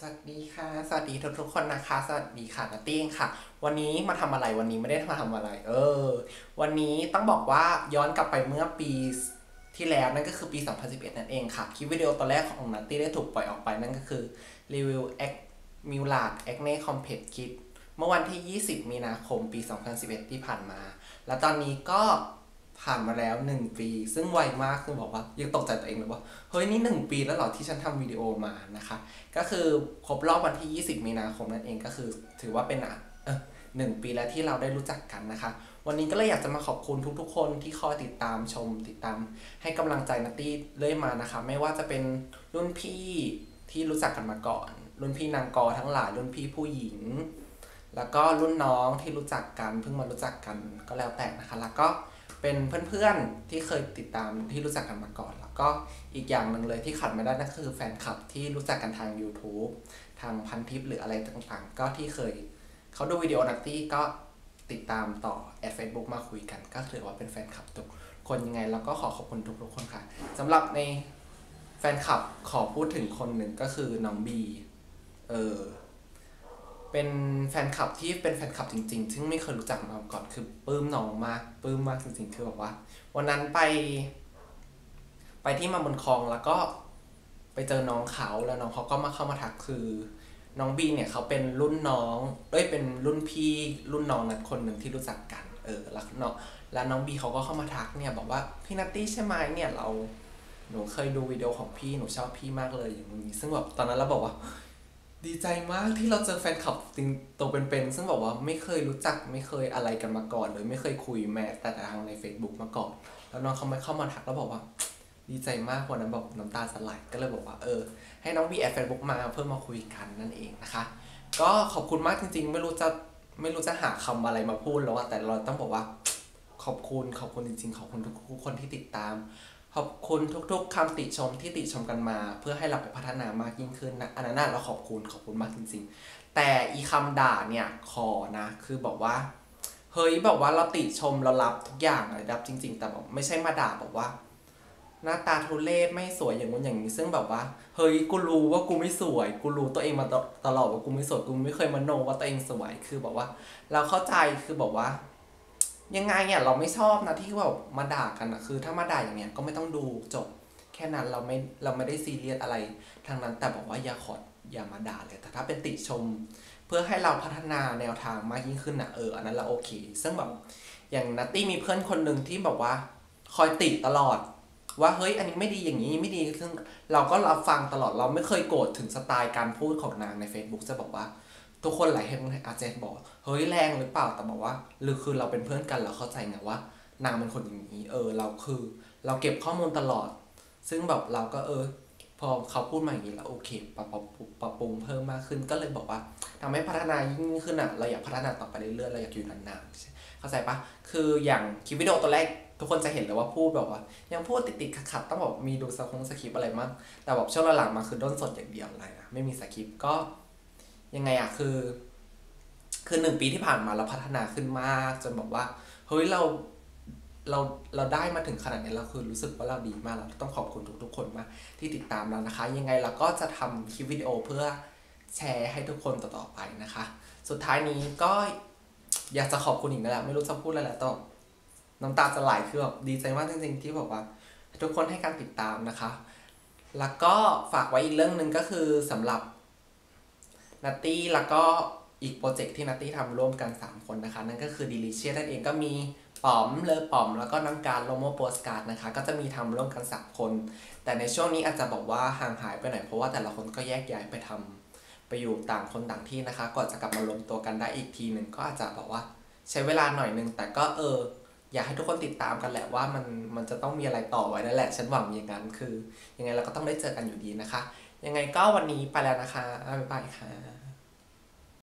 สวัสดีค่ะ สวัสดีทุกทุกๆคนนะคะ สวัสดีค่ะนัตตี้งค่ะ วันนี้มาทำอะไรวันนี้ไม่ได้มาทำอะไร เออ วันนี้ต้องบอกว่าย้อนกลับไปเมื่อปีที่แล้วนั่นก็คือปี 2011 นั่นเองค่ะ คลิปวิดีโอตอนแรกของนัตตี้ได้ถูกปล่อยออกไปนั่นก็คือรีวิวแอคมิวลาดแอคเน่คอมเพล็กคิดเมื่อวันที่ 20 มีนาคมปี 2011 ที่ผ่านมา แล้วตอนนี้ก็ ผ่านมาแล้ว 1 ปี ซึ่งไวมากคือบอกว่ายังตกใจตัวเองเลยว่า เฮ้ย นี่ 1 ปีแล้วเหรอที่ฉันทำวิดีโอมานะคะ ก็คือครบรอบวันที่ 20 มีนาคมนั่นเองก็คือถือว่าเป็นอะหนึ่งปีแล้วที่เราได้รู้จักกันนะคะ วันนี้ก็เลยอยากจะมาขอบคุณทุกๆ คนที่คอยติดตามชมติดตาม ให้กำลังใจนัตตี้เรื่อยมานะคะ ไม่ว่าจะเป็นรุ่นพี่ที่รู้จักกันมาก่อน รุ่นพี่นางกอทั้งหลายรุ่นพี่ผู้หญิง แล้วก็รุ่นน้องที่รู้จักกันเพิ่งมารู้จักกันก็แล้วแต่นะคะ แล้วก็ เป็นเพื่อนๆที่เคยติดตามที่รู้จักกันมาก่อน แล้วก็อีกอย่างหนึ่งเลยที่ขาดไม่ได้นั่นคือแฟนคลับที่รู้จักกันทาง YouTube ทางพันทิปหรืออะไรต่างๆ ก็ที่เคยเขาดูวิดีโอนัตตี้ก็ติดตามต่อแอดเฟซบุ๊กมาคุยกัน ก็ถือว่าเป็นแฟนคลับทุกคนยังไง แล้วก็ขอขอบคุณทุกๆคนค่ะสำหรับในแฟนคลับขอพูดถึงคนหนึ่งก็คือน้องบีเออ เป็นแฟนคลับที่เป็นแฟนคลับจริง ๆ ซึ่งไม่เคยรู้จักมาก่อนคือปลื้มน้องมากปลื้มมากจริง ๆ คือแบบว่า วันนั้นไป ไปที่มาบนคลองแล้วก็ไปเจอน้องเขาแล้วน้องเขาก็มาเข้ามาทักคือ น้องบีเนี่ยเขาเป็นรุ่นน้องเอ้ยเป็นรุ่นพี่รุ่นน้องนัดคนหนึ่งที่รู้จักกัน เออแล้วน้องแล้วน้องบีเขาก็เข้ามาทักเนี่ย บอกว่าพี่นัตตี้ใช่ไหมเนี่ยเราหนูเคยดูวิดีโอของพี่หนูชอบพี่มากเลยอย่างนี้ซึ่งแบบตอนนั้นเราบอกว่า ดีใจมากที่เราเจอแฟนคลับจริงตัวเป็นๆซึ่งบอกว่าไม่เคยรู้จักไม่เคยอะไรกันมาก่อนเลยไม่เคยคุยแม้แต่ทางใน Facebook มาก่อน แล้วน้องเขามาเข้ามาทักแล้วบอกว่า ดีใจมากวันนั้นแบบน้ำตาสลายก็เลยบอกว่าเออ ให้น้องบีแอดเฟซบุ๊กมาเพื่อมาคุยกันนั่นเองนะคะ ก็ขอบคุณมากจริง ๆ ไม่รู้จะไม่รู้จะหาคำอะไรมาพูดแล้วอะแต่เราต้องบอกว่า ขอบคุณขอบคุณจริงๆขอบคุณทุกคนที่ติดตาม ขอบคุณทุก ๆคำติชมที่ติชมกันมา เพื่อให้เราไปพัฒนามากยิ่งขึ้นนะอันนั้นเราขอบคุณขอบคุณมากจริงๆ แต่อีคำด่าเนี่ยขอนะ คือบอกว่าเฮ้ยแบบว่าเราติชมเรารับทุกอย่างเลยรับจริง ๆ แต่แบบไม่ใช่มาด่าแบบว่า หน้าตาทุเรศไม่สวยอย่างงู้นอย่างนี้ซึ่งแบบว่า เฮ้ยกูรู้ว่ากูไม่สวย กูรู้ตัวเองมาตลอดว่ากูไม่สวยกูไม่เคยมาโนว่าตัวเองสวยคือแบบว่า เราเข้าใจคือบอกว่า ยังไงเนี่ยเราไม่ชอบนะที่แบบมาด่ากันอะคือถ้ามาด่าอย่างเนี้ยก็ไม่ต้องดูจบ แค่นั้นเราไม่เราไม่ได้ซีเรียสอะไรทางนั้น แต่บอกว่าอย่าขออย่ามาด่าเลยแต่ถ้าเป็นติชม เพื่อให้เราพัฒนาแนวทางมากยิ่งขึ้นนะเอออันนั้นเราโอเค ซึ่งแบบอย่างนัตตี้มีเพื่อนคนหนึ่งที่แบบว่า คอยติตลอด ว่าเฮ้ยอันนี้ไม่ดีอย่างนี้ไม่ดีซึ่งเราก็รับฟังตลอดเราไม่เคยโกรธถึงสไตล์การพูดของนางใน Facebook จะบอกว่า ทุกคนหลายคนอาจจะบอกเฮ้ยแรงหรือเปล่าแต่บอกว่าหรือคือเราเป็นเพื่อนกันเราเข้าใจไงว่านางเป็นคนอย่างนี้ เออ เราคือ เราเก็บข้อมูลตลอด ซึ่งแบบเราก็เออ พอเขาพูดมาอย่างนี้แล้วโอเคปรับปรับปรับปรุงเพิ่มมากขึ้นก็เลยบอกว่าทำให้พัฒนายิ่งขึ้นอะเราอยากพัฒนาต่อไปเรื่อยๆเราอยากอยู่นานๆเข้าใจปะคืออย่างคลิปวิดีโอตัวแรกทุกคนจะเห็นเลยว่าพูดแบบว่า ยังพูดติดๆขัดๆต้องบอกมีดูสคงสคริปอะไรมั่งแต่แบบช่วงหลังๆมาคือด้นสดอย่างเดียวอะไรนะไม่มีสคริปก็ ยังไงอะคือ คือหนึ่งปีที่ผ่านมาเราพัฒนาขึ้นมาก จนบอกว่าเฮ้ยเราเราเราได้มาถึงขนาดนี้เราคือรู้สึกว่าเราดีมากเราต้องขอบคุณทุกๆคนมากที่ติดตามเรานะคะ ยังไงเราก็จะทำคลิปวิดีโอเพื่อแชร์ให้ทุกคนต่อๆไปนะคะ สุดท้ายนี้ก็อยากจะขอบคุณอีกนั่นแหละไม่รู้จะพูดอะไรแล้วต้องน้ำตาจะไหลคือแบบดีใจมากจริงๆ ที่บอกว่า ทุกคนให้การติดตามนะคะ แล้วก็ฝากไว้อีกเรื่องหนึ่งก็คือสำหรับ นัตตี้แล้วก็อีกโปรเจกต์ที่นัตตี้ทำร่วมกัน 3 คนนะคะ นั่นก็คือ Delicious นั่นเองก็มีป๋อมเลอป๋อม แล้วก็น้องการโลโมโปสการ์ดนะคะ ก็จะมีทำร่วมกัน 3 คน แต่ในช่วงนี้อาจจะบอกว่าห่างหายไปหน่อยเพราะว่าแต่ละคนก็แยกย้ายไปทำไปอยู่ต่างคนต่างที่นะคะก่อนจะกลับมารวมตัวกันได้อีกทีหนึ่งก็อาจจะบอกว่า ใช้เวลาหน่อยนึงแต่ก็เอออยากให้ทุกคนติดตามกันแหละว่ามันมันจะต้องมีอะไรต่อไว้นั่นแหละฉันหวังอย่างนั้นคือยังไงเราก็ต้องได้เจอกันอยู่ดีนะคะ ยังไงก็วันนี้ไปแล้วนะคะบ๊ายบายค่ะ